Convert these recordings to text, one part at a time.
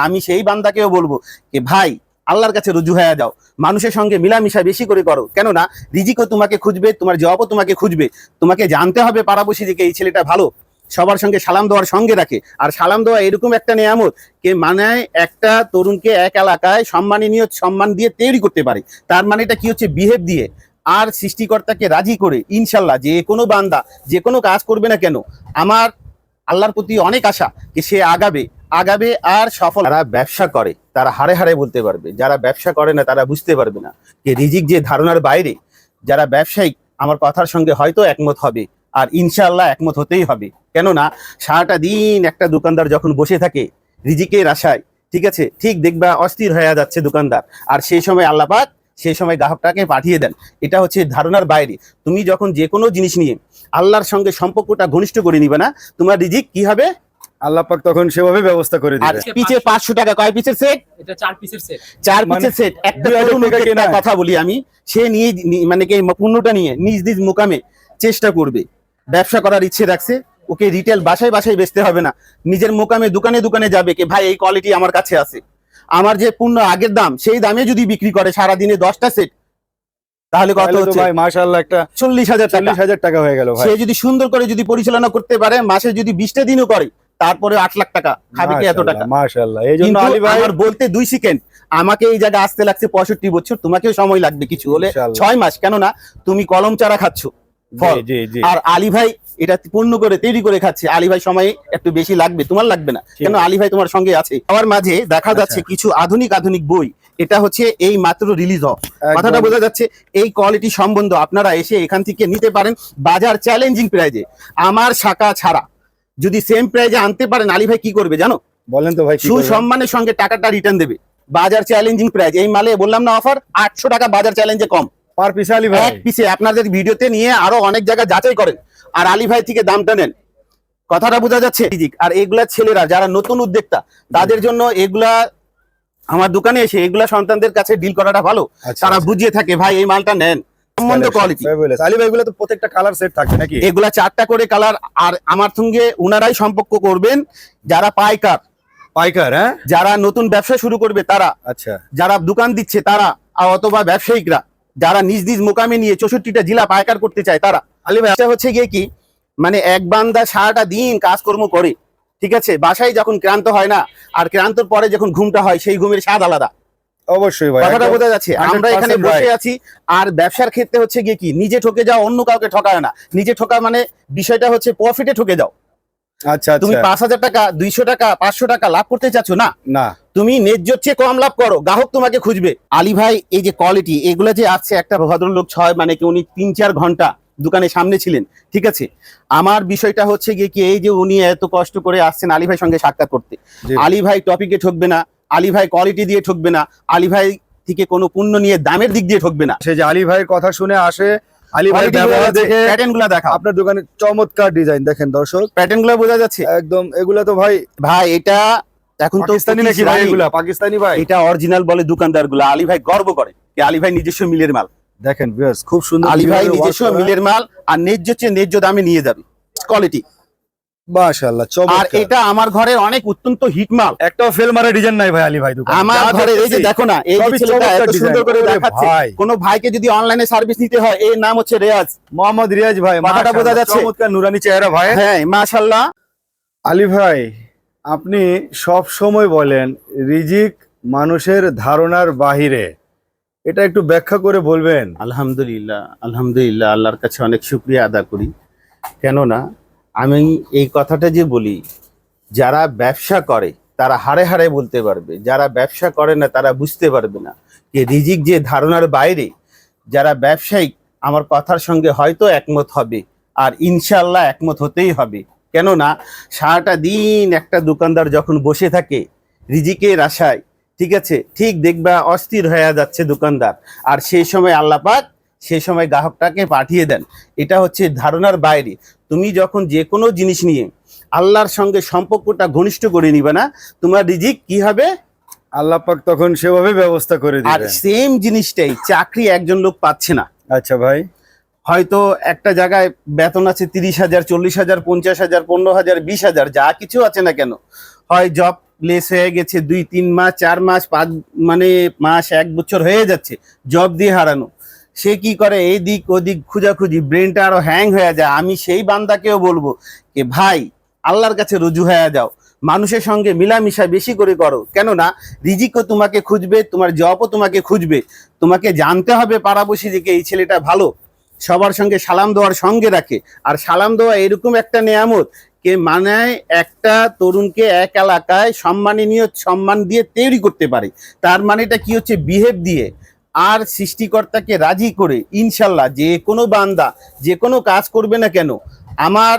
আমি সেই বান্দাকেও বলব যে, ভাই, আল্লাহর কাছে রুজু হয়ে যাও। মানুষের সঙ্গে মিলামিশা বেশি করে করো। কেননা, রিজিকও তোমাকে খুঁজবে, তোমার জবাবও তোমাকে খুঁজবে। তোমাকে জানতে হবে পাড়াবসি যে এই ছেলেটা ভালো। সবার সঙ্গে সালাম দেওয়ার সঙ্গে রাখে। আর সালাম দেওয়া এরকম একটা নিয়ামত কে মানে একটা তরুণকে এক এলাকায় সম্মাননীয় সম্মান দিয়ে তৈরি করতে পারে। তার মানে এটা কি হচ্ছে? বিহেভ দিয়ে। আর সৃষ্টিকর্তাকে রাজি করে, ইনশাল্লাহ, যে কোনো বান্দা, যে কোনো কাজ করবে না কেন, আমার আল্লাহর প্রতি অনেক আশা যে, সে আগাবে। আগাবে আর সফল যারা ব্যবসা করে, তারা হারে হারে বলতে পারবে। যারা ব্যবসা করে না, তারা বুঝতে পারবে না। যে রিজিক যে ধারণার বাইরে, যারা ব্যবসায়িক, আমার কথার সঙ্গে হয়তো একমত হবে, আর ইনশাআল্লাহ একমত হতেই হবে। কেননা, সারাটা দিন একটা দোকানদার যখন বসে থাকে, রিজিকের আশায়, ঠিক আছে? ঠিক দেখবা অস্থির হয়ে যাচ্ছে দোকানদার। আর সেই সময় আল্লাপাক সেই সময় গ্রাহকটাকে পাঠিয়ে দেন। এটা হচ্ছে ধারণার বাইরে। তুমি যখন যে কোনো জিনিস নিয়ে আল্লাহর সঙ্গে সম্পর্কটা ঘনিষ্ঠ করে নিবে না, তোমার রিজিক কি হবে? আল্লাহ পাক তখন সেভাবে ব্যবস্থা করে আর দিবে পাঁচশো টাকা কয় পিসের সেট এটা চার পিসের সেট চার মানে পিসের সেট একটা কেনা। কথা বলি আমি। সে নিয়ে মানে কি পণ্যটা নিয়ে নিজ নিজ মুকামে চেষ্টা করবে। ব্যবসা করার ইচ্ছে রাখছে। ওকে রিটেল বাসায় বাসায় বেচতে হবে না। নিজের মোকামে দোকানে দোকানে যাবে কে ভাই এই কোয়ালিটি আমার কাছে আছে। আমার যে পণ্য আগের দাম সেই দামে যদি বিক্রি করে সারা দিনে দশটা সেট তাহলে কত হচ্ছে? ভাই মাশাআল্লাহ একটা চল্লিশ হাজার টাকা। চল্লিশ হাজার টাকা হয়ে গেল ভাই। সে যদি সুন্দর করে যদি পরিচালনা করতে পারে মাসে যদি বিশটা দিনও করে তারপরে আট লাখ টাকা। খাবে কি এত টাকা? মাশাআল্লাহ এই জন্য আলী ভাই আমার বলতে দুই সেকেন্ড আমাকে এই জায়গায় আসতে লাগছে পঁয়ষট্টি বছর তোমাকেও সময় লাগবে কিছু হলে। ছয় মাস কেননা তুমি কলম চারা খাচ্ছ ফল। আর আলী ভাই এটা পূর্ণ করে তৈরি করে খাচ্ছে। আলী ভাই সময় একটু বেশি লাগবে তোমার লাগবে না। কেন আলী ভাই তোমার সঙ্গে আছে? আমার মাঝে দেখা যাচ্ছে কিছু আধুনিক আধুনিক বই। এটা হচ্ছে এই মাত্র রিলিজ হওয়া কথাটা বোঝা যাচ্ছে এই কোয়ালিটি সম্বন্ধ আপনারা এসে এখান থেকে নিতে পারেন বাজার চ্যালেঞ্জিং প্রাইজে আমার শাখা ছাড়া। যদি সেম প্রাইজে আনতে পারেন আলী ভাই কি করবে জানো? বলেন তো ভাই? সুসম্মানের সঙ্গে টাকাটা রিটার্ন দেবে। বাজার চ্যালেঞ্জিং প্রাইস এই মালে বললাম না অফার আটশো টাকা বাজার চ্যালেঞ্জে কম। পার পিস আলী ভাই। এক পিসে আপনাদের ভিডিওতে নিয়ে আরও অনেক জায়গায় যাচাই করেন। আর আলী ভাই থেকে দামটা নেন। কথাটা বোঝা যাচ্ছে? আর এগুলা ছেলেরা যারা নতুন উদ্যোক্তা তাদের জন্য এগুলা আমার দোকানে এসে এগুলা সন্তানদের কাছে ডিল করাটা ভালো। আচ্ছা, তারা আচ্ছা। বুঝিয়ে থাকে ভাই এই মালটা নেন। সম্বন্ধ কোয়ালিটি আলী ভাই তো প্রত্যেকটা কালার সেট থাকে নাকি? এগুলা চারটা করে কালার আর আমার সঙ্গে উনারাই সম্পর্ক করবেন যারা পাইকার। পাইকার হ্যাঁ? যারা নতুন ব্যবসা শুরু করবে তারা। আচ্ছা। যারা দোকান দিচ্ছে তারা অথবা ব্যবসায়িকরা। যারা নিজ নিজ মোকামে নিয়ে চৌষট্টিটা জেলা পাইকার করতে চায় তারা। আলী ভাই হচ্ছে গিয়ে কি মানে এক বান্দা সারাটা দিন কাজকর্ম করে ঠিক আছে? বাসায় যখন ক্লান্ত হয় না আর ক্লান্তর পরে যখন ঘুমটা হয় সেই ঘুমের স্বাদ আলাদা। অবশ্যই ভাই কথাটা বোঝা যাচ্ছে। আমরা এখানে বসে আছি আর ব্যবসার ক্ষেত্রে হচ্ছে গিয়ে কি নিজে ঠকে যাও অন্য কাউকে ঠকায় না। নিজে ঠকা মানে বিষয়টা হচ্ছে প্রফিটে ঠকে যাও। আচ্ছা তুমি আচ্ছা। পাঁচ হাজার টাকা দুইশো টাকা পাঁচশো টাকা লাভ করতে চাচ্ছ না? না। তুমি ন্যায্য চেয়ে কম লাভ করো গ্রাহক তোমাকে খুঁজবে। আলী ভাই এই যে কোয়ালিটি এগুলো যে আসছে একটা ভদ্রলোক ছয় মানে কি উনি তিন চার ঘণ্টা দোকানের সামনে ছিলেন ঠিক আছে? আমার বিষয়টা হচ্ছে গিয়ে কি এই যে উনি এত কষ্ট করে আসছেন আলী ভাই সঙ্গে সাক্ষাৎ করতে। আলী ভাই টপিকে ঠকবে না আলী ভাই কোয়ালিটি দিয়ে ঠকবে না আলী ভাই থেকে কোনো পণ্য নিয়ে দামের দিক দিয়ে ঠকবে না। সে যে আলী ভাইয়ের কথা শুনে আসে আলী ভাই ব্যবহার দেখে আপনার দোকানে চমৎকার ডিজাইন দেখেন দর্শক। বোঝা যাচ্ছে। একদম এগুলা তো ভাই ভাই এটা এখন তো পাকিস্তানি নাকি ভাই এগুলা? পাকিস্তানি ভাই? এটা অরিজিনাল বলে দোকানদারগুলা আলী ভাই গর্ব করে যে আলী ভাই নিজস্ব মিলের মাল। দেখেন খুব সুন্দর আলী ভাই নিজস্ব মিলের মাল আর ন্যায্য চেয়ে ন্যায্য দামে নিয়ে যাবে। কোয়ালিটি মাশাআল্লাহ আর এটা আমার ঘরের অনেক অত্যন্ত হিট মাল একটাও ফেল মারা ডিজাইন নাই ভাই আলী ভাই আমার যা এই যে দেখো না এই ছেলেটা এত সুন্দর করে দেখাচ্ছে। ভাই। কোনো ভাইকে যদি অনলাইনে সার্ভিস নিতে হয় এর নাম হচ্ছে রেয়াজ। মোহাম্মদ রিয়াজ ভাই কথাটা বোঝা মাশাআল্লাহ, যাচ্ছে? চমৎকার নুরানি চেহারা ভাই। হ্যাঁ আলী ভাই আপনি সব সময় বলেন রিজিক মানুষের ধারণার বাহিরে। এটা একটু ব্যাখ্যা করে বলবেন? আলহামদুলিল্লাহ আলহামদুলিল্লাহ আল্লাহর কাছে অনেক শুক্রিয়া আদা করি। কেননা আমি এই কথাটা যে বলি, যারা ব্যবসা করে, তারা হারে হারে বলতে পারবে। যারা ব্যবসা করে না, তারা বুঝতে পারবে না। যে রিজিক যে ধারণার বাইরে, যারা ব্যবসায়িক আমার কথার সঙ্গে হয়তো একমত হবে, আর ইনশাল্লাহ একমত হতেই হবে। কেননা, সারাটা দিন একটা দোকানদার যখন বসে থাকে, রিজিকের আশায়, ঠিক আছে? ঠিক দেখবা অস্থির হয়ে যাচ্ছে দোকানদার। আর সেই সময় আল্লাপাক সেই সময় গ্রাহকটাকে পাঠিয়ে দেন। এটা হচ্ছে ধারণার বাইরে। তুমি যখন যে কোনো জিনিস নিয়ে আল্লাহর সঙ্গে সম্পর্কটা ঘনিষ্ঠ করে নিবে না তোমার রিজিক কি হবে? আল্লাহ পাক তখন সেভাবে ব্যবস্থা করে আর সেম জিনিসটাই চাকরি একজন লোক পাচ্ছে না। আচ্ছা ভাই। হয়তো একটা জায়গায় বেতন আছে তিরিশ হাজার চল্লিশ হাজার পঞ্চাশ হাজার পনেরো হাজার বিশ হাজার যা কিছু আছে না কেন। হয় জব লেস হয়ে গেছে দুই তিন মাস চার মাস পাঁচ মানে মাস এক বছর হয়ে যাচ্ছে জব দিয়ে হারানো। সে কি করে? এই দিক ওদিক খুঁজাখুঁজি ব্রেনটা আরও হ্যাং হয়ে যায়। আমি সেই বান্দাকেও বলব যে ভাই, আল্লাহর কাছে রুজু হয়ে যাও। মানুষের সঙ্গে মিলামিশা বেশি করে করো। কেননা রিজিকও তোমাকে খুঁজবে, তোমার জবও তোমাকে খুঁজবে। তোমাকে জানতে হবে পাড়াবসি যে এই ছেলেটা ভালো। সবার সঙ্গে সালাম দেওয়ার সঙ্গে রাখে। আর সালাম দেওয়া এরকম একটা নেয়ামত কে মানে একটা তরুণকে এক এলাকায় সম্মাননীয় সম্মান দিয়ে তৈরি করতে পারে। তার মানেটা কি হচ্ছে? বিহেভ দিয়ে। আর সৃষ্টিকর্তাকে রাজি করে ইনশাল্লাহ যে কোনো বান্দা যে কোনো কাজ করবে না কেন আমার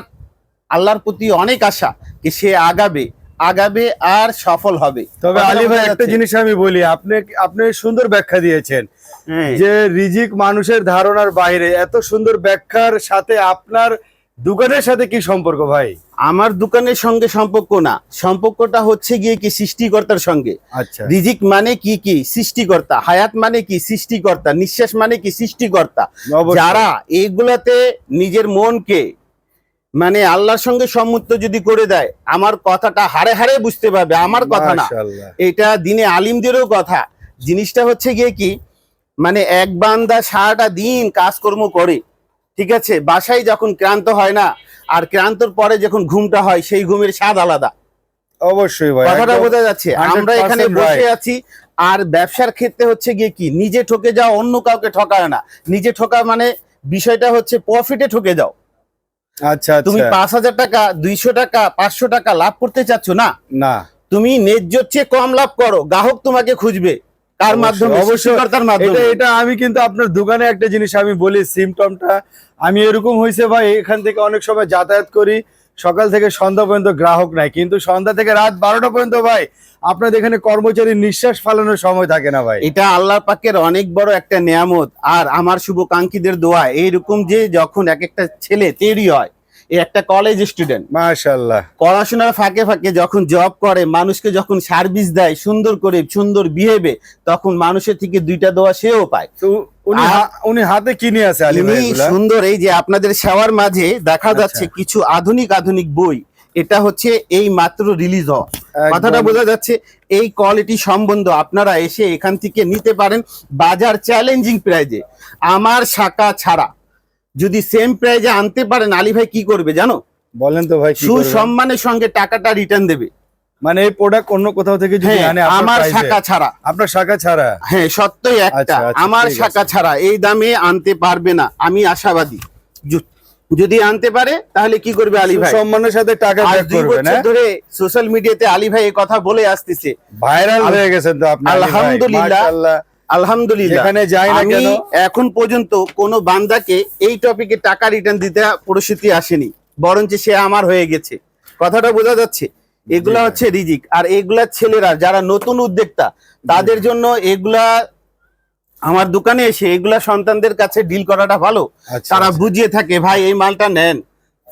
আল্লাহর প্রতি অনেক আশা যে সে আগাবে আগাবে আর সফল হবে। তবে আলী ভাই একটা জিনিস আমি বলি আপনি আপনি সুন্দর ব্যাখ্যা দিয়েছেন হ্যাঁ, যে রিজিক মানুষের ধারণার বাইরে এত সুন্দর ব্যাখ্যার সাথে আপনার দোকানের সাথে কি সম্পর্ক ভাই? আমার দোকানের সঙ্গে সম্পর্ক না। সম্পর্কটা হচ্ছে গিয়ে কি সৃষ্টিকর্তার সঙ্গে। আচ্ছা। রিজিক মানে কি কি? সৃষ্টিকর্তা। হায়াত মানে কি? সৃষ্টিকর্তা। নিঃশ্বাস মানে কি? সৃষ্টিকর্তা। যারা এইগুলাতে নিজের মনকে মানে আল্লাহর সঙ্গে সম্মুক্ত যদি করে দেয় আমার কথাটা হারে হারে বুঝতে পারবে। আমার কথা না। এটা দিনে আলিমদেরও কথা। জিনিসটা হচ্ছে গিয়ে কি? মানে এক বান্দা সারাটা দিন কাজকর্ম করে। ঠিক আছে? বাসায় যখন ক্লান্ত হয় না আর ক্লান্তর পরে যখন ঘুমটা হয় সেই ঘুমের স্বাদ আলাদা। অবশ্যই ভাই কথাটা বোঝা যাচ্ছে। আমরা এখানে বসে আছি আর ব্যবসার ক্ষেত্রে হচ্ছে গিয়ে কি নিজে ঠকে যাও অন্য কাউকে ঠকায় না। নিজে ঠকা মানে বিষয়টা হচ্ছে প্রফিটে ঠকে যাও। আচ্ছা তুমি আচ্ছা। পাঁচ হাজার টাকা দুইশো টাকা পাঁচশো টাকা লাভ করতে চাচ্ছ না? না। তুমি ন্যায্যর চেয়ে কম লাভ করো। গ্রাহক তোমাকে খুঁজবে। অবশ্যই, মাধ্যমে অবশ্যই। মাধ্যমে। এটা এটা আমি কিন্তু আপনার দোকানে একটা জিনিস আমি বলি সিমটমটা আমি এরকম হয়েছে ভাই এখান থেকে অনেক সময় যাতায়াত করি। সকাল থেকে সন্ধ্যা পর্যন্ত গ্রাহক নাই। কিন্তু সন্ধ্যা থেকে রাত বারোটা পর্যন্ত ভাই আপনাদের এখানে কর্মচারী নিঃশ্বাস ফালানোর সময় থাকে না ভাই। এটা আল্লাহ পাকের অনেক বড় একটা নিয়ামত। আর আমার শুভকাঙ্ক্ষীদের দোয়া এইরকম যে যখন এক একটা ছেলে তৈরি হয় একটা কলেজ স্টুডেন্ট মাশাআল্লাহ। পড়াশোনার ফাঁকে ফাঁকে যখন জব করে মানুষকে যখন সার্ভিস দেয় সুন্দর করে সুন্দর বিহেভে তখন মানুষের থেকে দুইটা দোয়া সেও পায়। তো উনি উনি হাতে কি নিয়ে আছে আলী ভাই সুন্দর এই যে আপনাদের সেওয়ার মাঝে দেখা আচ্ছা। যাচ্ছে কিছু আধুনিক আধুনিক বই। এটা হচ্ছে এই মাত্র রিলিজ হওয়া। কথাটা বোঝা যাচ্ছে এই কোয়ালিটি সম্বন্ধ আপনারা এসে এখান থেকে নিতে পারেন বাজার চ্যালেঞ্জিং প্রাইজে আমার শাখা ছাড়া যদি সেম প্রাইজে আনতে পারেন আলী ভাই কি করবে জানো? বলেন তো ভাই সুসম্মানের সঙ্গে টাকাটা রিটার্ন দেবে। মানে এই প্রোডাক্ট অন্য কোথাও থেকে যদি হ্যাঁ আনে আমার শাখা ছাড়া। আপনার শাখা ছাড়া? হ্যাঁ সত্যই একটা। আচ্ছা, আচ্ছা, আমার শাখা ছাড়া। এই দামে আনতে পারবে না। আমি আশাবাদী। যদি আনতে পারে তাহলে কি করবে আলী ভাই? সম্মানের সাথে টাকা ধরে সোশ্যাল মিডিয়াতে আলী ভাই এই কথা বলে আসতেছে। ভাইরাল হয়ে গেছেন তো আপনি। আলহামদুলিল্লাহ। আলহামদুলিল্লাহ। যেখানে যাই না আমি কেন এখন পর্যন্ত কোনো বান্দাকে এই টপিকে টাকা রিটার্ন দিতে পরিস্থিতি আসেনি। বরঞ্চ সে আমার হয়ে গেছে। কথাটা বোঝা যাচ্ছে। এগুলা হচ্ছে রিজিক। আর এগুলা ছেলেরা যারা নতুন উদ্যোক্তা তাদের জন্য এগুলা আমার দোকানে এসে এগুলা সন্তানদের কাছে ডিল করাটা ভালো। আচ্ছা, তারা আচ্ছা। বুঝিয়ে থাকে ভাই এই মালটা নেন।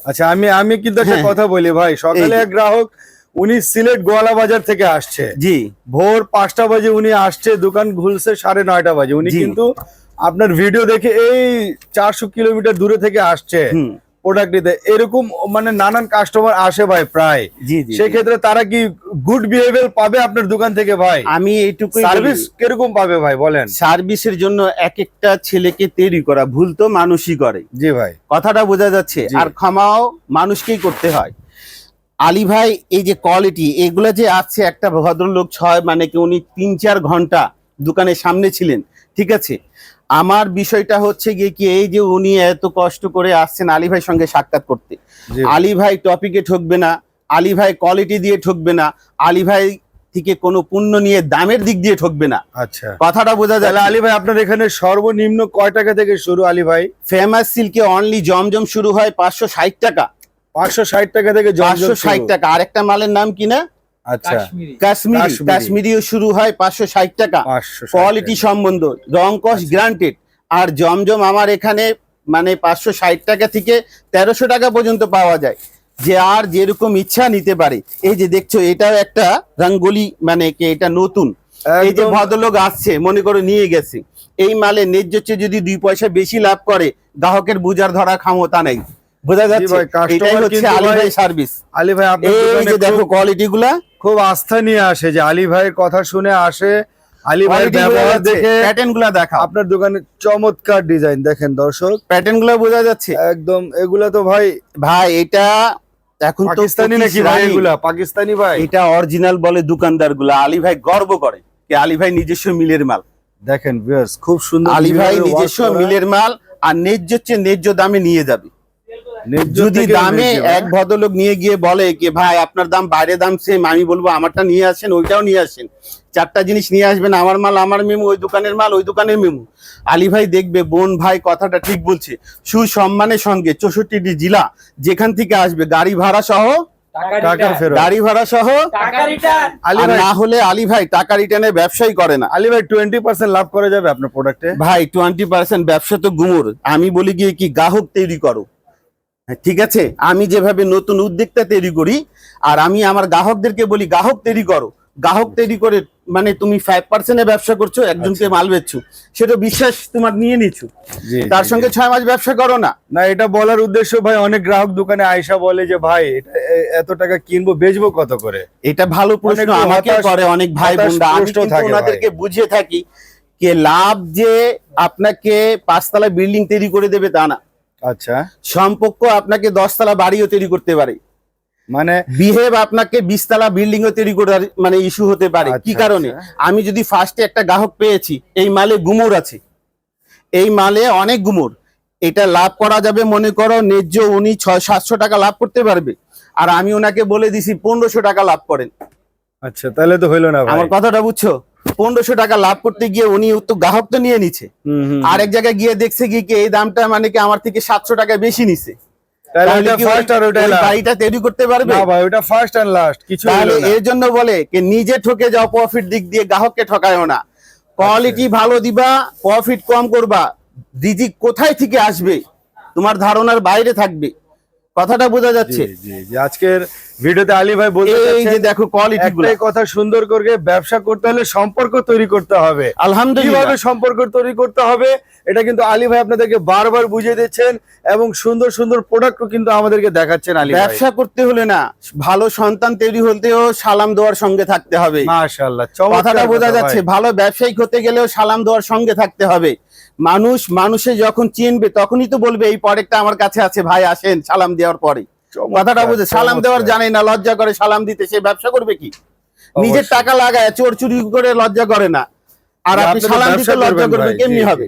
আচ্ছা আমি আমি কিন্তু একটা হ্যাঁ। কথা বলি ভাই। সকালে এক গ্রাহক উনি সিলেট গোয়ালা বাজার থেকে আসছে। জি। ভোর পাঁচটা বাজে উনি আসছে দোকান খুলছে সাড়ে নয়টা বাজে। উনি কিন্তু আপনার ভিডিও দেখে এই চারশো কিলোমিটার দূরে থেকে আসছে প্রোডাক্ট নিতে। এরকম মানে নানান কাস্টমার আসে ভাই প্রায়। জি সেক্ষেত্রে তারা কি গুড বিহেভিয়ার পাবে আপনার দোকান থেকে ভাই? আমি এইটুকুই সার্ভিস কীরকম পাবে ভাই বলেন? সার্ভিসের জন্য এক একটা ছেলেকে তৈরি করা ভুল তো মানুষই করে। জি ভাই। কথাটা বোঝা যাচ্ছে। আর ক্ষমাও মানুষকেই করতে হয়। আলী ভাই এই যে কোয়ালিটি এগুলা যে আসছে একটা ভদ্রলোক ছয় মানে কি উনি তিন চার ঘণ্টা দোকানের সামনে ছিলেন ঠিক আছে? আমার বিষয়টা হচ্ছে গিয়ে কি এই যে উনি এত কষ্ট করে আসছেন আলী ভাইয়ের সঙ্গে সাক্ষাৎ করতে। আলী ভাই টপিকে ঠকবে না আলী ভাই কোয়ালিটি দিয়ে ঠকবে না আলী ভাই থেকে কোনো পুণ্য নিয়ে দামের দিক দিয়ে ঠকবে না। আচ্ছা। কথাটা বোঝা যায়। আলী ভাই আপনার এখানে সর্বনিম্ন কয় টাকা থেকে শুরু আলী ভাই? ফেমাস সিল্কে অনলি জমজম শুরু হয় পাঁচশো ষাট টাকা। পাঁচশো ষাট টাকা থেকে জমজম পাঁচশো ষাট শুরু। টাকা। আরেকটা মালের নাম কি না? আচ্ছা। কাশ্মীরি। কাশ্মীরি। কাশ্মীরি। কাশ্মীরিও শুরু হয় পাঁচশো ষাট টাকা। পাঁচশো ষাট কোয়ালিটি সম্বন্ধ রং কস আচ্ছা। গ্রান্টেড আর জমজম আমার এখানে মানে পাঁচশো ষাট টাকা থেকে তেরোশো টাকা পর্যন্ত পাওয়া যায়। যে আর যেরকম ইচ্ছা নিতে পারে। এই যে দেখছ এটাও একটা রঙ্গোলি মানে কি এটা নতুন। এই যে ভদ্রলোক আসছে মনে করে নিয়ে গেছে। এই মালে ন্যায্য যদি দুই পয়সা বেশি লাভ করে গ্রাহকের বুঝার ধরা ক্ষমতা নেই। বোঝা যাচ্ছে এটাই হচ্ছে আলী ভাই সার্ভিস আলী ভাই এই যে দেখো খুব- আস্থা নিয়ে আসে যে আলী ভাইয়ের কথা শুনে আসে। আলী ভাইয়ের ব্যবহার দেখে প্যাটার্নগুলা দেখাও। আপনার দোকানে চমৎকার ডিজাইন দেখেন দর্শক। বোঝা যাচ্ছে। একদম এগুলা তো ভাই ভাই এটা এখন পাকিস্তানি নাকি ভাই এগুলা? পাকিস্তানি ভাই। এটা অরিজিনাল বলে দোকানদারগুলা। আলী ভাই গর্ব করে কি আলী ভাই নিজস্ব মিলের মাল। দেখেন ভিউয়ার্স খুব সুন্দর আলী ভাই নিজস্ব মিলের মাল আর ন্যায্য চেয়ে ন্যায্য দামে নিয়ে যাবে। যদি দামে হ্যাঁ? এক ভদ্রলোক নিয়ে গিয়ে বলে কি ভাই আপনার দাম বাইরে দাম সেম আমি বলব আমারটা নিয়ে আসেন ওইটাও নিয়ে আসেন। চারটা জিনিস নিয়ে আসবেন আমার মাল আমার মেমু ওই দোকানের মাল ওই দোকানের মেমু। আলী ভাই দেখবে বোন ভাই কথাটা ঠিক বলছে। সুসম্মানের সঙ্গে চৌষট্টিটি জেলা যেখান থেকে আসবে গাড়ি ভাড়া সহ গাড়ি ভাড়া সহ টাকা রিটার্ন আলী ভাই। না হলে আলী ভাই টাকা রিটার্নের ব্যবসাই করে না। আলী ভাই টোয়েন্টি পার্সেন্ট লাভ করা যাবে আপনার প্রোডাক্টে ভাই টোয়েন্টি পার্সেন্ট ব্যবসা তো গুমুর। আমি বলি গিয়ে কি গ্রাহক তৈরি করো। হ্যাঁ, ঠিক আছে? আমি যেভাবে নতুন উদ্যোক্তা তৈরি করি আর আমি আমার গ্রাহকদেরকে বলি গ্রাহক তৈরি করো। গ্রাহক তৈরি করে মানে তুমি ফাইভ পার্সেন্টে ব্যবসা করছ একজনকে মাল বেচছো। সেটা বিশ্বাস তোমার নিয়ে নিচ্ছ। তার সঙ্গে ছয় মাস ব্যবসা করো না। না এটা বলার উদ্দেশ্য ভাই অনেক গ্রাহক দোকানে আয়সা বলে যে ভাই এটা এত টাকা কিনবো বেচবো কত করে? এটা ভালো প্রশ্ন আমাকে করে অনেক ভাই বোনরা। আমি। ওনাদেরকে বুঝিয়ে থাকি যে লাভ যে আপনাকে পাঁচতলা বিল্ডিং তৈরি করে দেবে তা না। আচ্ছা। সম্পর্ক আপনাকে দশতলা বাড়িও তৈরি করতে পারে। মানে বিহেভ আপনাকে বিশতলা বিল্ডিং ও তৈরি করার মানে ইস্যু হতে পারে। কি আচ্ছা, কারণে? আচ্ছা। আমি যদি ফার্স্টে একটা গ্রাহক পেয়েছি এই মালে গুমর আছে। এই মালে অনেক গুমর। এটা লাভ করা যাবে মনে করো ন্যায্য উনি ছয় সাতশো টাকা লাভ করতে পারবে। আর আমি ওনাকে বলে দিছি পনেরোশো টাকা লাভ করেন। আচ্ছা তাহলে তো হইল না আমার কথাটা বুঝছ? পনেরোশো টাকা লাভ করতে গিয়ে উনি তো গ্রাহক তো নিয়ে হুম, আর এক জায়গায় গিয়ে দেখছে কি কি এই দামটা মানে কি আমার থেকে সাতশো টাকা বেশি নিছে। নিজে ঠকে যাও প্রফিট দিক দিয়ে গ্রাহককে ঠকায়ও না। কোয়ালিটি আচ্ছা। ভালো দিবা প্রফিট কম করবা। রিজিক কোথায় থেকে আসবে? তোমার ধারণার বাইরে থাকবে। কথাটা বোঝা যাচ্ছে। আজকের ভিডিওতে আলী ভাই বলতে এই যে দেখো কোয়ালিটি গুলো। কথা সুন্দর করে ব্যবসা করতে হলে সম্পর্ক তৈরি করতে হবে। আলহামদুলিল্লাহ। সম্পর্ক তৈরি করতে হবে এটা কিন্তু আলী ভাই আপনাদেরকে বারবার বুঝিয়ে দিচ্ছেন এবং সুন্দর সুন্দর প্রোডাক্টও কিন্তু আমাদেরকে দেখাচ্ছেন আলী ভাই। ব্যবসা করতে হলে না ভালো সন্তান তৈরি হতেও সালাম দেওয়ার সঙ্গে থাকতে হবে। মাশাআল্লাহ কথাটা বোঝা যাচ্ছে ভালো ব্যবসায়িক হতে গেলেও সালাম দেওয়ার সঙ্গে থাকতে হবে। মানুষ মানুষে যখন চিনবে তখনই তো বলবে এই প্রোডাক্টটা আমার কাছে আছে ভাই আসেন সালাম দেওয়ার পরে। কথাটা বুঝে সালাম দেওয়ার জানে না লজ্জা করে সালাম দিতে সে ব্যবসা করবে কি? নিজের টাকা লাগায় চোর চুরি করে লজ্জা করে না। আর আপনি সালাম দিতে লজ্জা করবেন করবে কেমনি হবে?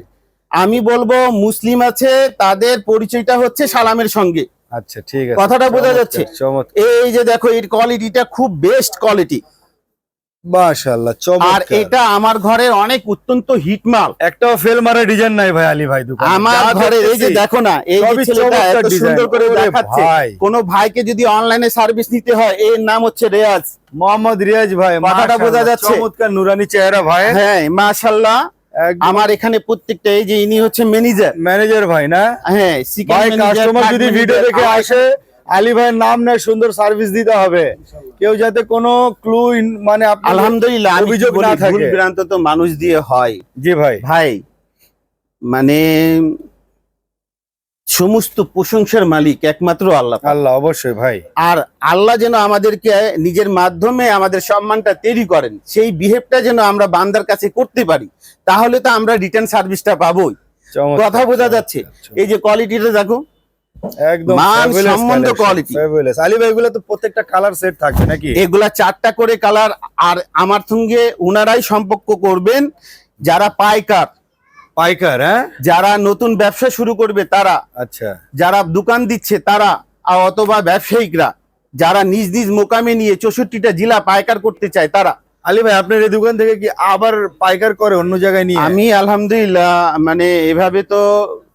আমি বলব মুসলিম আছে তাদের পরিচয়টা হচ্ছে সালামের সঙ্গে। আচ্ছা ঠিক আছে কথাটা বোঝা যাচ্ছে। এই যে দেখো এর কোয়ালিটিটা খুব বেস্ট কোয়ালিটি মাশাআল্লাহ আর এটা আমার ঘরের অনেক অত্যন্ত হিট মাল একটাও ফেল মারা ডিজাইন নাই ভাই আলী ভাই দোকানে। আমার ঘরে এই যে দেখো না এই যে ছেলেটা এত সুন্দর করে দেখাচ্ছে কোন ভাইকে যদি অনলাইনে সার্ভিস নিতে হয় এর নাম হচ্ছে রেয়াজ। মোহাম্মদ রিয়াজ ভাই কথাটা বোঝা যাচ্ছে। চমৎকার নুরানি চেহারা ভাই। হ্যাঁ একদম। আমার এখানে প্রত্যেকটা এই যে ইনি হচ্ছে ম্যানেজার ম্যানেজার ভাই না? হ্যাঁ কাস্টমার যদি ভিডিও দেখে আসে আলী ভাইয়ের নাম নেয় সুন্দর সার্ভিস দিতে হবে। কেউ যাতে কোনো ক্লু মানে আলহামদুলিল্লাহ অভিযোগ না থাকে। ভ্রান্ত তো মানুষ দিয়ে হয়। জি ভাই। ভাই মানে সমস্ত প্রশংসার মালিক একমাত্র আল্লাহ আল্লাহ অবশ্যই ভাই। আর আল্লাহ যেন আমাদেরকে নিজের মাধ্যমে আমাদের সম্মানটা তৈরি করেন সেই বিহেভটা যেন আমরা বান্দার কাছে করতে পারি তাহলে তো আমরা রিটার্ন সার্ভিসটা পাবোই। কথা বোঝা যাচ্ছে। এই যে কোয়ালিটিটা দেখো একদম মান fabulous সম্বন্ধ collection, quality। আলী ভাই এগুলো তো প্রত্যেকটা কালার সেট থাকবে নাকি? এগুলা চারটা করে কালার আর আমার সঙ্গে উনারাই সম্পর্ক করবেন যারা পাইকার। পাইকার হ্যাঁ? যারা নতুন ব্যবসা শুরু করবে তারা। আচ্ছা। যারা দোকান দিচ্ছে তারা অথবা ব্যবসায়িকরা যারা নিজ নিজ মোকামে নিয়ে চৌষট্টিটা জেলা পাইকার করতে চায় তারা। আলী ভাই আপনার এই দোকান থেকে কি আবার পাইকার করে অন্য জায়গায় নিয়ে? আমি আলহামদুলিল্লাহ মানে এভাবে তো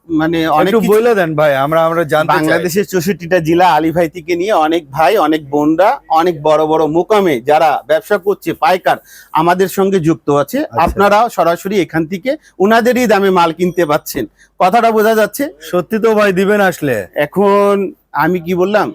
মানে অনেক বলে দেন ভাই আমরা আমরা জানতে বাংলাদেশের চৌষট্টিটা জেলা আলী ভাই থেকে নিয়ে অনেক ভাই অনেক বোনরা অনেক বড় বড় মোকামে যারা ব্যবসা করছে পাইকার আমাদের সঙ্গে যুক্ত আছে। আচ্ছা। আপনারাও সরাসরি এখান থেকে উনাদেরই দামে মাল কিনতে পাচ্ছেন। কথাটা বোঝা যাচ্ছে? সত্যি তো ভাই দিবেন আসলে। এখন আমি কি বললাম?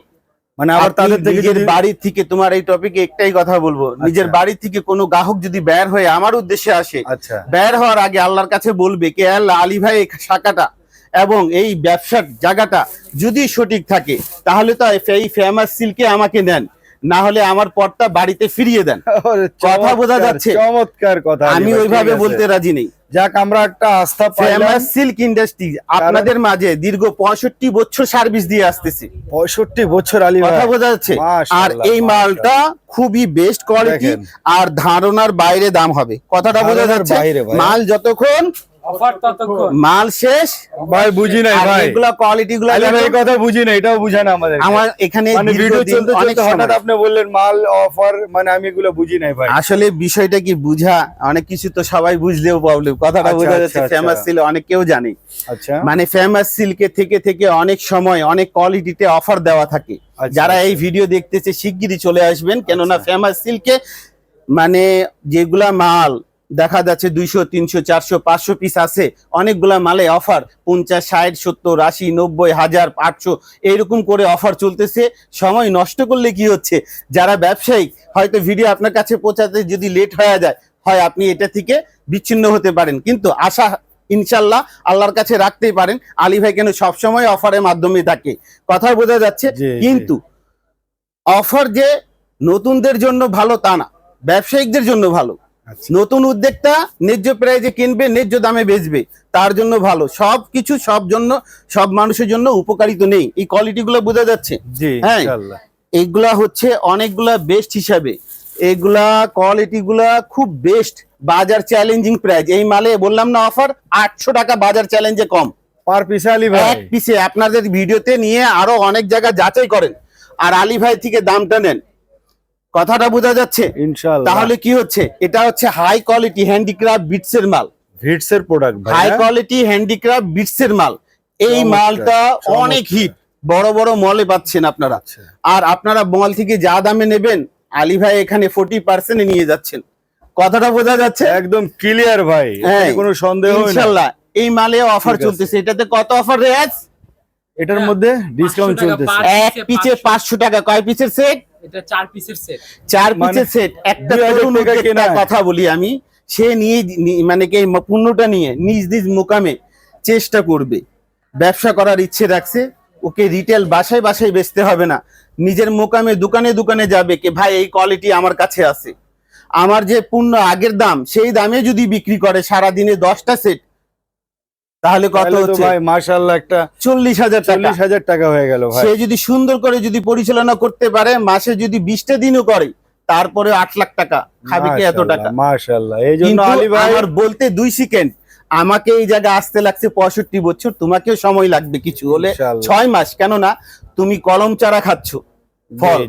মানে আবার তাদের থেকে নিজের যদি- বাড়ির থেকে তোমার এই টপিকে একটাই কথা বলব। নিজের বাড়ি থেকে কোনো গ্রাহক যদি বের হয়ে আমার উদ্দেশ্যে আসে আচ্ছা। বের হওয়ার আগে আল্লাহর কাছে বলবে কে আল্লাহ আলী ভাই শাখাটা এবং এই ব্যবসার জায়গাটা যদি সঠিক থাকে তাহলে তো এই ফেমাস সিল্কে আমাকে নেন না হলে আমার পটটা বাড়িতে ফিরিয়ে দেন। কথা বোঝা যাচ্ছে? চমৎকার কথা আমি ওইভাবে বলতে রাজি নেই। যাক আমরা একটা আস্থা ফেমাস সিল্ক ইন্ডাস্ট্রি আপনাদের মাঝে দীর্ঘ পঁয়ষট্টি বছর সার্ভিস দিয়ে আসতেছি। পঁয়ষট্টি বছর আলী কথা বোঝা যাচ্ছে। আর এই মালটা খুবই বেস্ট কোয়ালিটি আর ধারণার বাইরে দাম হবে। কথাটা বোঝা যাচ্ছে। মাল যতক্ষণ মাল শেষ? ভাই বুঝি নাই ভাই। এগুলা কোয়ালিটি গুলা। এই কথা বুঝি না এটাও বুঝান আমাদের। আমার এখানে মানে ভিডিও চলতে চলতে হঠাৎ আপনি বললেন মাল অফার মানে আমি এগুলো বুঝি নাই ভাই। আসলে বিষয়টা কি বুঝা? অনেক কিছু তো সবাই বুঝলেও প্রবলেম কথাটা আচ্ছা, বোঝা আচ্ছা, যাচ্ছে আচ্ছা। ফেমাস সিল অনেক কেউ জানে। আচ্ছা। মানে ফেমাস সিল্কে থেকে থেকে অনেক সময় অনেক কোয়ালিটিতে অফার দেওয়া থাকে। আচ্ছা, যারা আচ্ছা। এই ভিডিও দেখতেছে শিগগিরই চলে আসবেন। কেননা আচ্ছা। ফেমাস সিল্কে মানে যেগুলা মাল দেখা যাচ্ছে দুইশো তিনশো চারশো পাঁচশো পিস আছে। অনেকগুলা মালে অফার পঞ্চাশ ষাট সত্তর আশি নব্বই হাজার আটশো এইরকম করে অফার চলতেছে। সময় নষ্ট করলে কি হচ্ছে? যারা ব্যবসায়িক হয়তো ভিডিও আপনার কাছে পৌঁছাতে যদি লেট হয়ে যায় হয় আপনি এটা থেকে বিচ্ছিন্ন হতে পারেন। কিন্তু আশা ইনশাল্লাহ আল্লাহর কাছে রাখতেই পারেন। আলী ভাই কেন সবসময় অফারের মাধ্যমে থাকে? কথা বোঝা যাচ্ছে। কিন্তু অফার যে নতুনদের জন্য ভালো তা না। ব্যবসায়িকদের জন্য ভালো। নতুন উদ্যোগটা ন্যায্য প্রাইজে কিনবে ন্যায্য দামে বেচবে। তার জন্য ভালো। সব কিছু সব জন্য সব মানুষের জন্য উপকারিত নেই। এই কোয়ালিটি গুলো বোঝা যাচ্ছে। হ্যাঁ। এইগুলা হচ্ছে অনেকগুলা বেস্ট হিসাবে। এগুলা কোয়ালিটি গুলা খুব বেস্ট বাজার চ্যালেঞ্জিং প্রাইস এই মালে বললাম না অফার আটশো টাকা বাজার চ্যালেঞ্জে কম। পার পিস আলী ভাই। এক পিসে আপনাদের ভিডিওতে নিয়ে আরও অনেক জায়গা যাচাই করেন। আর আলী ভাই থেকে দামটা নেন। কথাটা বোঝা যাচ্ছে? ইনশাআল্লাহ। তাহলে কি হচ্ছে? এটা হচ্ছে হাই কোয়ালিটি হ্যান্ডিক্রাফট বিটস এর মাল। ভিটস এর product high? Quality handicraft bits এর মাল। এই মালটা অনেক হিট বড় বড় মলে পাচ্ছেন আপনারা। আচ্ছা। আর আপনারা মল থেকে যা দামে নেবেন আলী ভাই এখানে ফোর্টি পার্সেন্টে নিয়ে যাচ্ছেন। কথাটা বোঝা যাচ্ছে? একদম ক্লিয়ার ভাই হ্যাঁ, কোনো সন্দেহ ইনশাল্লাহ এই মালে অফার চলতেছে। এটাতে কত অফার রেয়াজ এটার মধ্যে ডিসকাউন্ট চলতেছে। এক পিচে পাঁচশো। টাকা। কয় পিসের সেট এটা চার পিসের সেট চার মানে পিসের সেট একটা 2000 তরুণ উদ্যোক্তার কেনা। কথা বলি আমি সে নিয়ে মানে কি পণ্যটা নিয়ে নিজ নিজ মোকামে চেষ্টা করবে। ব্যবসা করার ইচ্ছে রাখছে ওকে রিটেল বাসায় বাসায় বেচতে হবে না। নিজের মোকামে দোকানে দোকানে যাবে কে ভাই এই কোয়ালিটি আমার কাছে আছে। আমার যে পণ্য আগের দাম সেই দামে যদি বিক্রি করে সারা দিনে দশটা সেট তাহলে কত হচ্ছে? ভাই মাশাআল্লাহ একটা চল্লিশ হাজার টাকা। চল্লিশ হাজার টাকা হয়ে গেল ভাই। সে যদি সুন্দর করে যদি পরিচালনা করতে পারে মাসে যদি বিশটা দিনও করে তারপরে আট লাখ টাকা খাবে কি এত টাকা? মাশাআল্লাহ। এই জন্য আলী ভাই আমার বলতে দুই সেকেন্ড আমাকে এই জায়গায় আসতে লাগছে পঁয়ষট্টি বছর তোমাকেও সময় লাগবে কিছু হলে। ইনশাআল্লাহ। ছয় মাস কেননা তুমি কলম চারা খাচ্ছ ফল।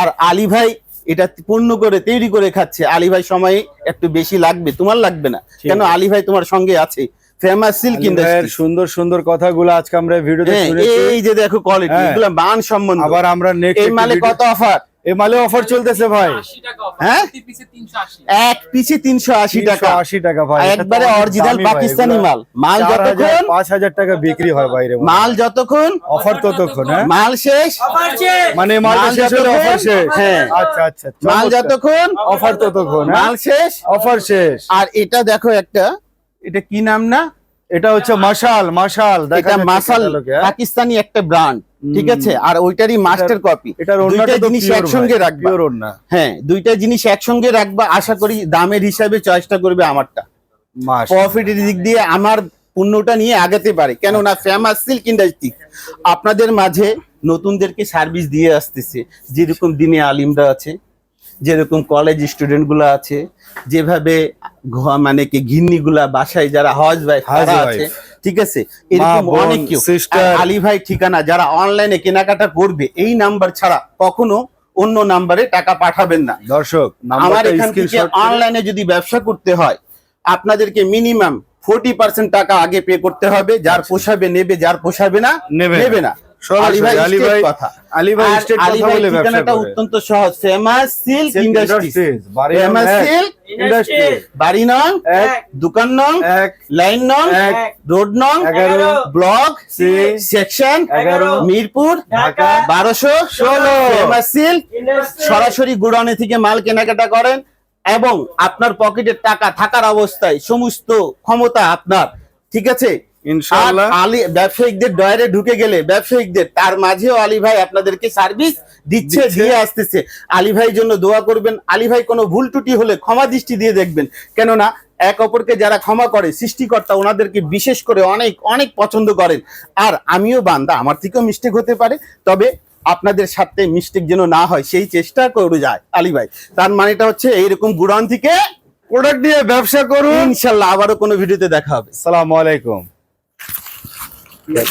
আর আলী ভাই এটা পূর্ণ করে তৈরি করে খাচ্ছে। আলী ভাই সময় একটু বেশি লাগবে তোমার লাগবে না। কেন। আলী ভাই তোমার সঙ্গে আছে? ফেমাস সিল্ক ইন্ডাস্ট্রি সুন্দর সুন্দর কথাগুলো আজকে আমরা ভিডিওতে শুনেছি। এই যে দেখো কোয়ালিটি হ্যাঁ। এগুলো মান সম্বন্ধ। আবার আমরা নেক্সট এই মালে কত অফার এই মালে অফার চলতেছে ভাই। আশি টাকা অফার হ্যাঁ? প্রতি পিসে তিনশো আশি। এক পিছে তিনশো আশি টাকা। আশি টাকা ভাই একবারে অরিজিনাল পাকিস্তানি মাল। মাল যতক্ষণ পাঁচ হাজার টাকা বিক্রি হয় বাইরে মাল যতক্ষণ অফার ততক্ষণ হ্যাঁ? মাল শেষ। মানে মাল মাল শেষ হলে অফার শেষ। হ্যাঁ। আচ্ছা আচ্ছা মাল যতক্ষণ অফার ততক্ষণ মাল শেষ। অফার শেষ। আর এটা দেখো একটা এটা কি নাম না? এটা হচ্ছে মাশাল। মাশাল দেখা এটা হ্যাঁ? পাকিস্তানি একটা ব্র্যান্ড ঠিক আছে? আর ওইটারই মাস্টার কপি এটার দুইটা জিনিস একসঙ্গে রাখবা। হ্যাঁ দুইটা জিনিস একসঙ্গে রাখবা আশা করি দামের হিসাবে চয়েসটা করবে আমারটা। প্রফিটের দিক দিয়ে আমার পণ্যটা নিয়ে আগাতে পারে। কেননা ফেমাস সিল্ক ইন্ডাস্ট্রি আপনাদের মাঝে নতুনদেরকে সার্ভিস দিয়ে আসতেছে। যেরকম দিনে আলিমরা আছে যেরকম কলেজ স্টুডেন্ট আছে যেভাবে মানে কি ঘিন্নিগুলা বাসায় যারা হজ ভাই আছে ঠিক আছে? এরকম অনেক কেউ। আলী ভাই ঠিকানা যারা অনলাইনে কেনাকাটা করবে এই নাম্বার ছাড়া কখনো অন্য নাম্বারে টাকা পাঠাবেন না। দর্শক আমার এখান থেকে অনলাইনে যদি ব্যবসা করতে হয় আপনাদেরকে মিনিমাম ফোর্টি পার্সেন্ট টাকা আগে পে করতে হবে যার পোষাবে নেবে যার পোষাবে না নেবে নেবে না। আলী ভাই আলী straight ভাই কথা। আলী ভাই স্টেট কথা বলে ব্যবসা অত্যন্ত সহজ। Famous silk Silk industry Industries, বাড়ি নং ফেমাস সিল্ক ইন্ডাস্ট্রি। বাড়ি নং দোকান নং লাইন নং রোড নং ব্লক সেকশন মিরপুর ঢাকা। বারোশো ষোলো। ফেমাস সিল্ক সরাসরি গুডাউনে থেকে মাল কেনাকাটা করেন এবং আপনার পকেটের টাকা থাকার অবস্থায় সমস্ত ক্ষমতা আপনার ঠিক আছে? ইনশাআল্লাহ। আলী ব্যবসায়িকদের ডয়ারে ঢুকে গেলে ব্যবসায়িকদের তার মাঝেও আলী ভাই আপনাদেরকে সার্ভিস দিচ্ছে। দিয়ে আসতেছে। আলী ভাই জন্য দোয়া করবেন। আলী ভাই কোনো ভুল ত্রুটি হলে ক্ষমা দৃষ্টি দিয়ে দেখবেন। কেননা এক অপরকে যারা ক্ষমা করে সৃষ্টিকর্তা ওনাদেরকে বিশেষ করে অনেক অনেক পছন্দ করেন। আর আমিও বান্দা আমার থেকেও মিস্টেক হতে পারে তবে আপনাদের সাথে মিস্টেক যেন না হয় সেই চেষ্টা করে যায় আলী ভাই। তার মানেটা হচ্ছে এইরকম গুড়ান থেকে প্রোডাক্ট নিয়ে ব্যবসা করুন। ইনশাল্লাহ আবারও কোনো ভিডিওতে দেখা হবে। আসসালামু আলাইকুম। Bien.